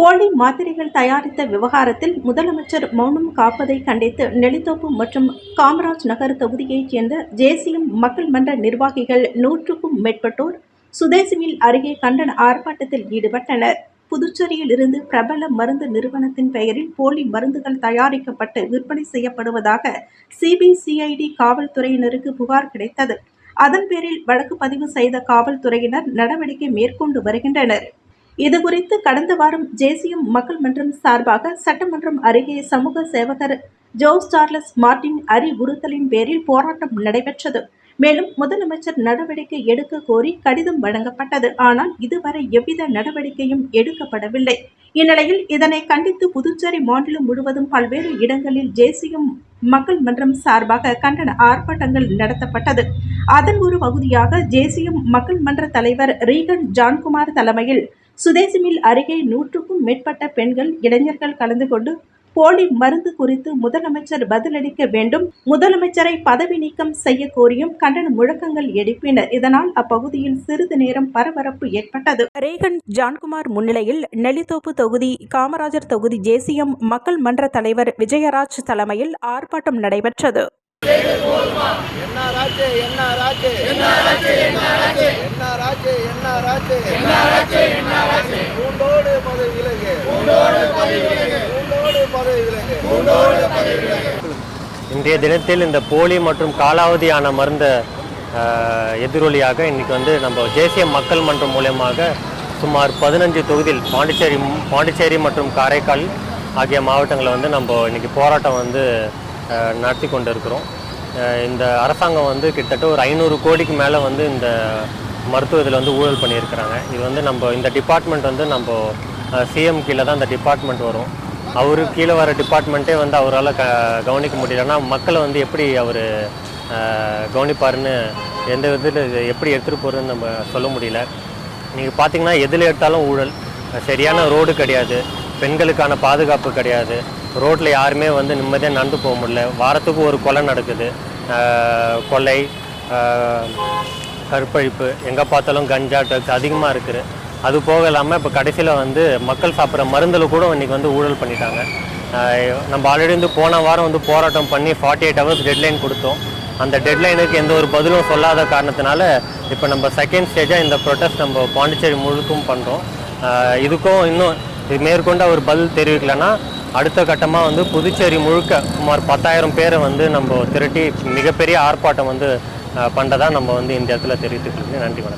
போலி மாத்திரைகள் தயாரித்த விவகாரத்தில் முதலமைச்சர் மௌனம் காப்பதை கண்டித்து நெலித்தோப்பு மற்றும் காமராஜ் நகர் தொகுதியைச் சேர்ந்த ஜேசிஎம் மக்கள் மன்ற நிர்வாகிகள் நூற்றுக்கும் மேற்பட்டோர் சுதேசிவில் அருகே கண்டன ஆர்ப்பாட்டத்தில் ஈடுபட்டனர். புதுச்சேரியில் இருந்து பிரபல மருந்து நிறுவனத்தின் பெயரில் போலி மருந்துகள் தயாரிக்கப்பட்டு விற்பனை செய்யப்படுவதாக சிபிசிஐடி காவல்துறையினருக்கு புகார் கிடைத்தது. அதன் பேரில் வழக்கு பதிவு செய்த காவல்துறையினர் நடவடிக்கை மேற்கொண்டு வருகின்றனர். இதுகுறித்து கடந்த வாரம் ஜேசியம் மக்கள் மன்றம் சார்பாக சட்டமன்றம் அருகே சமூக சேவகர் ஜோஸ் சார்லஸ் மார்டின் அறிவுறுத்தலின் பேரில் போராட்டம் நடைபெற்றது. மேலும் முதலமைச்சர் நடவடிக்கை எடுக்க கோரி கடிதம் வழங்கப்பட்டது. ஆனால் இதுவரை எவ்வித நடவடிக்கையும் எடுக்கப்படவில்லை. இந்நிலையில் இதனை கண்டித்து புதுச்சேரி மாநிலம் முழுவதும் பல்வேறு இடங்களில் ஜேசியம் மக்கள் மன்றம் சார்பாக கண்டன ஆர்ப்பாட்டங்கள் நடத்தப்பட்டது. அதன் ஒரு பகுதியாக ஜேசியம் மக்கள் மன்ற தலைவர் ரீகன் ஜான்குமார் தலைமையில் சுதேசிமில் அருகே நூற்றுக்கும் மேற்பட்ட பெண்கள் இளைஞர்கள் கலந்து கொண்டு போலி மருந்து குறித்து முதலமைச்சர் பதிலளிக்க வேண்டும் முதலமைச்சரை பதவி நீக்கம் செய்ய கோரியும் கண்டன முழக்கங்கள் எழுப்பினர் இதனால் அப்பகுதியில் சிறிது நேரம் பரபரப்பு ஏற்பட்டது ரேகன் ஜான்குமார் முன்னிலையில் நெல்லித்தோப்பு தொகுதி காமராஜர் தொகுதி ஜேசிஎம் மக்கள் மன்ற தலைவர் விஜயராஜ் தலைமையில் ஆர்ப்பாட்டம் நடைபெற்றது என்ன என்ன ராஜு என்ன ராஜு என்ன ராஜு என்ன ராஜு என்ன ராஜு என்ன ராஜு இன்றைய தினத்தில் இந்த போலி மற்றும் காலாவதியான மருந்த எதிரொலியாக இன்றைக்கி வந்து நம்ம தேசிய மக்கள் மன்றம் மூலயமாக சுமார் பதினஞ்சு தொகுதியில் பாண்டிச்சேரி பாண்டிச்சேரி மற்றும் காரைக்கால் ஆகிய மாவட்டங்களில் வந்து நம்ம இன்றைக்கி போராட்டம் வந்து நடத்தி கொண்டு இருக்கிறோம் இந்த அரசாங்கம் வந்து கிட்டத்தட்ட ஒரு ஐநூறு கோடிக்கு மேலே வந்து இந்த மருத்துவ இதில் வந்து ஊழல் பண்ணியிருக்கிறாங்க. இது வந்து நம்ம இந்த டிபார்ட்மெண்ட் வந்து நம்ம சிஎம் கீழே தான் இந்த டிபார்ட்மெண்ட் வரும். அவரு கீழே வர டிபார்ட்மெண்ட்டே வந்து அவரால் க கவனிக்க முடியலன்னா மக்களை வந்து எப்படி அவர் கவனிப்பாருன்னு எந்த விதத்தில் எப்படி எடுத்துகிட்டு போகிறதுன்னு நம்ம சொல்ல முடியல. நீங்கள் பார்த்தீங்கன்னா எதில் எடுத்தாலும் ஊழல். சரியான ரோடு கிடையாது. பெண்களுக்கான பாதுகாப்பு கிடையாது. ரோட்டில் யாருமே வந்து நிம்மதியாக நடந்து போக முடியல. வாரத்துக்கு ஒரு கொலை நடக்குது. கொலை கற்பழிப்பு எங்கே பார்த்தாலும் கஞ்சா ட்ரக்ஸ் அதிகமாக இருக்குது. அது போக இல்லாமல் இப்போ கடைசியில் வந்து மக்கள் சாப்பிட்ற மருந்தில் கூட இன்றைக்கி வந்து ஊழல் பண்ணிட்டாங்க. நம்ம ஆல்ரெடி வந்து போன வாரம் வந்து போராட்டம் பண்ணி ஃபார்ட்டி எயிட் ஹவர்ஸ் டெட்லைன் கொடுத்தோம். அந்த டெட்லைனுக்கு எந்த ஒரு பதிலும் சொல்லாத காரணத்தினால இப்போ நம்ம செகண்ட் ஸ்டேஜாக இந்த ப்ரொட்டஸ்ட் நம்ம பாண்டிச்சேரி முழுக்கும் பண்ணுறோம் இதுக்கும் இன்னும் இது மேற்கொண்டு அவர் பதில் தெரிவிக்கலைன்னா அடுத்த கட்டமாக வந்து புதுச்சேரி முழுக்க சுமார் பத்தாயிரம் பேரை வந்து நம்ம திரட்டி மிகப்பெரிய ஆர்ப்பாட்டம் வந்து பண்ணுறதா நம்ம வந்து இந்த இடத்துல தெரிவித்துக்கிறது நன்றி வணக்கம்.